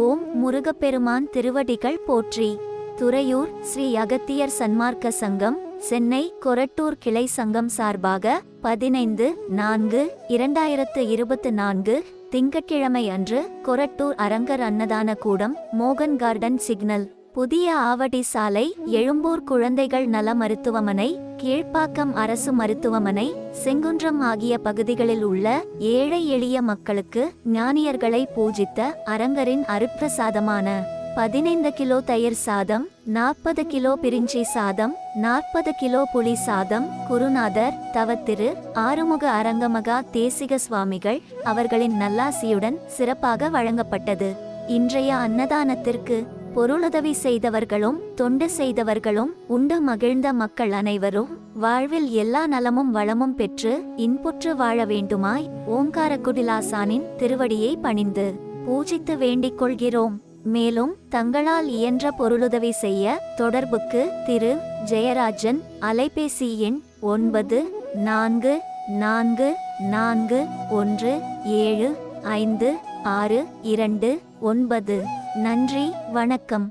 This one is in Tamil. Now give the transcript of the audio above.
ஓம் முருகப்பெருமான் திருவடிகள் போற்றி. துறையூர் ஸ்ரீ அகத்தியர் சன்மார்க்க சங்கம் சென்னை கொரட்டூர் கிளை சங்கம் சார்பாக பதினைந்து நான்கு இரண்டாயிரத்து இருபத்து நான்கு திங்கட்கிழமை அன்று கொரட்டூர் அரங்கர் அன்னதான கூடம் மோகன் கார்டன் சிக்னல். புதிய ஆவடி சாலை எழும்பூர் குழந்தைகள் நல மருத்துவமனை கீழ்ப்பாக்கம் அரசு மருத்துவமனை செங்குன்றம் ஆகிய பகுதிகளில் உள்ள ஏழை எளிய மக்களுக்கு ஞானியர்களை பூஜித்த அரங்கரின் அருப்பிரசாதமான பதினைந்து கிலோ தயிர் சாதம் நாற்பது கிலோ பிரிஞ்சி சாதம் நாற்பது கிலோ புளி சாதம் குருநாதர் தவத்திரு ஆறுமுக அரங்கமகா தேசிக சுவாமிகள் அவர்களின் நல்லாசியுடன் சிறப்பாக வழங்கப்பட்டது. இன்றைய அன்னதானத்திற்கு பொருளுதவி செய்தவர்களும் தொண்டு செய்தவர்களும் உண்டு மகிழ்ந்த மக்கள் அனைவரும் வாழ்வில் எல்லா நலமும் வளமும் பெற்று இன்புற்று வாழ வேண்டுமாய் ஓங்கார குடிலாசானின் திருவடியை பணிந்து பூஜித்து வேண்டிக் கொள்கிறோம். மேலும் தங்களால் இயன்ற பொருளுதவி செய்ய தொடர்புக்கு திரு ஜெயராஜன் அலைபேசி எண் ஒன்பது நான்கு நான்கு நான்கு ஒன்று ஏழு ஐந்து ஆறு இரண்டு ஒன்பது. நன்றி வணக்கம்.